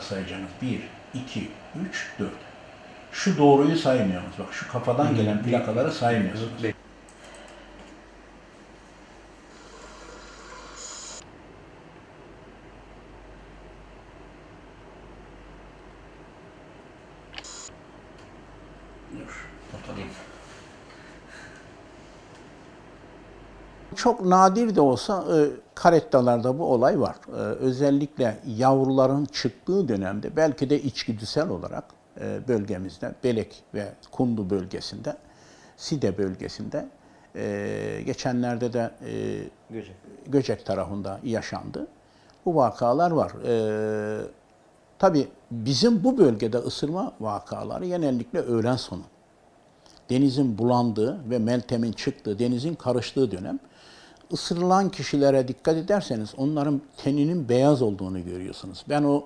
sayacaksınız. 1, 2, 3, 4. Şu doğruyu saymıyorsunuz. Bak şu kafadan gelen plakaları saymıyorsunuz. Çok nadir de olsa e, karettalarda bu olay var. E, özellikle yavruların çıktığı dönemde belki de içgüdüsel olarak e, bölgemizde Belek ve Kundu bölgesinde, Side bölgesinde e, geçenlerde de e, Göcek. Göcek tarafında yaşandı. Bu vakalar var. Ee, tabii bizim bu bölgede ısırma vakaları genellikle öğlen sonu. Denizin bulandığı ve meltemin çıktığı, denizin karıştığı dönem. Isırılan kişilere dikkat ederseniz onların teninin beyaz olduğunu görüyorsunuz. Ben o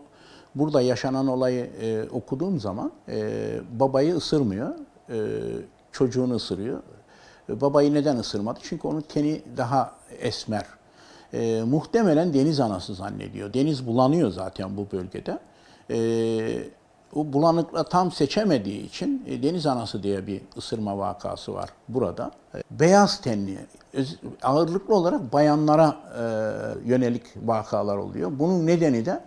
burada yaşanan olayı e, okuduğum zaman e, babayı ısırmıyor, e, çocuğunu ısırıyor. E, babayı neden ısırmadı? Çünkü onun teni daha esmer. E, muhtemelen deniz anası zannediyor. Deniz bulanıyor zaten bu bölgede. E, o bulanıkla tam seçemediği için e, deniz anası diye bir ısırma vakası var burada. E, beyaz tenli, ağırlıklı olarak bayanlara e, yönelik vakalar oluyor. Bunun nedeni de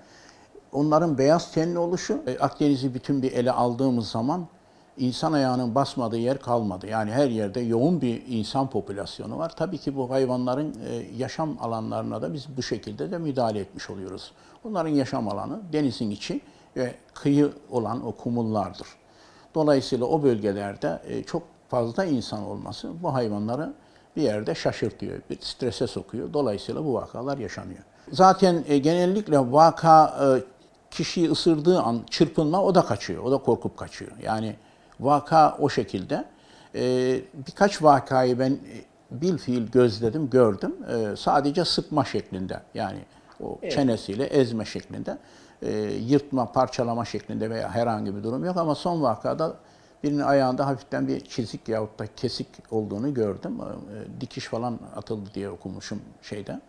onların beyaz tenli oluşu. E, Akdeniz'i bütün bir ele aldığımız zaman insan ayağının basmadığı yer kalmadı. Yani her yerde yoğun bir insan popülasyonu var. Tabii ki bu hayvanların e, yaşam alanlarına da biz bu şekilde de müdahale etmiş oluyoruz. Onların yaşam alanı denizin içi ve kıyı olan o kumullardır. Dolayısıyla o bölgelerde e, çok fazla insan olması bu hayvanları bir yerde şaşırtıyor, bir strese sokuyor. Dolayısıyla bu vakalar yaşanıyor. Zaten e, genellikle vaka e, kişiyi ısırdığı an çırpınma o da kaçıyor, o da korkup kaçıyor. Yani vaka o şekilde. E, birkaç vakayı ben bil fiil gözledim, gördüm. E, sadece sıkma şeklinde yani o çenesiyle ezme şeklinde. E, yırtma, parçalama şeklinde veya herhangi bir durum yok ama son vakada birinin ayağında hafiften bir çizik yahut da kesik olduğunu gördüm. E, dikiş falan atıldı diye okumuşum şeyde.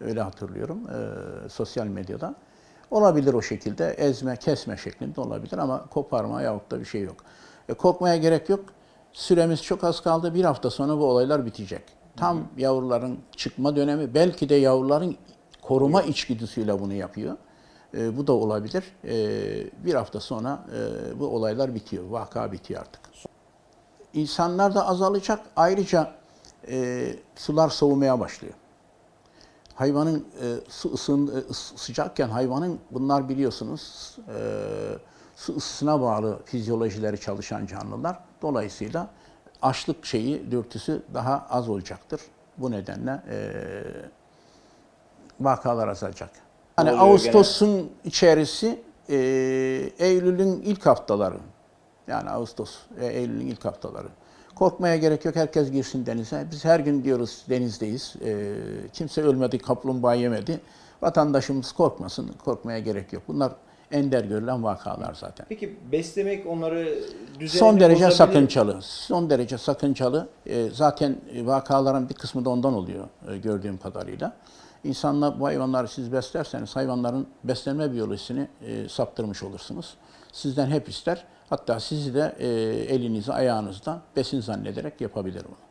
Öyle hatırlıyorum e, sosyal medyada. Olabilir o şekilde ezme, kesme şeklinde olabilir ama koparma yahut da bir şey yok. E, korkmaya gerek yok. Süremiz çok az kaldı. Bir hafta sonra bu olaylar bitecek. Tam yavruların çıkma dönemi. Belki de yavruların koruma içgüdüsüyle bunu yapıyor. E, bu da olabilir. E, bir hafta sonra e, bu olaylar bitiyor. Vaka bitiyor artık. İnsanlar da azalacak. Ayrıca e, sular soğumaya başlıyor. Hayvanın e, su ısın, e, sıcakken hayvanın bunlar biliyorsunuz e, su ısısına bağlı fizyolojileri çalışan canlılar. Dolayısıyla açlık şeyi dürtüsü daha az olacaktır. Bu nedenle e, vakalar azalacak. Yani Oluyor Ağustos'un içerisi e, Eylül'ün ilk haftaları. Yani Ağustos ve Eylül'ün ilk haftaları. Korkmaya gerek yok. Herkes girsin denize. Biz her gün diyoruz denizdeyiz. E, kimse ölmedi, kaplumbağa yemedi. Vatandaşımız korkmasın. Korkmaya gerek yok. Bunlar ender görülen vakalar zaten. Peki beslemek onları düzenli Son derece bozabilir- sakıncalı. Son derece sakıncalı. E, zaten vakaların bir kısmı da ondan oluyor e, gördüğüm kadarıyla. İnsanlar bu hayvanları siz beslerseniz hayvanların beslenme biyolojisini e, saptırmış olursunuz. Sizden hep ister. Hatta sizi de e, elinizi ayağınızda besin zannederek yapabilir bunu.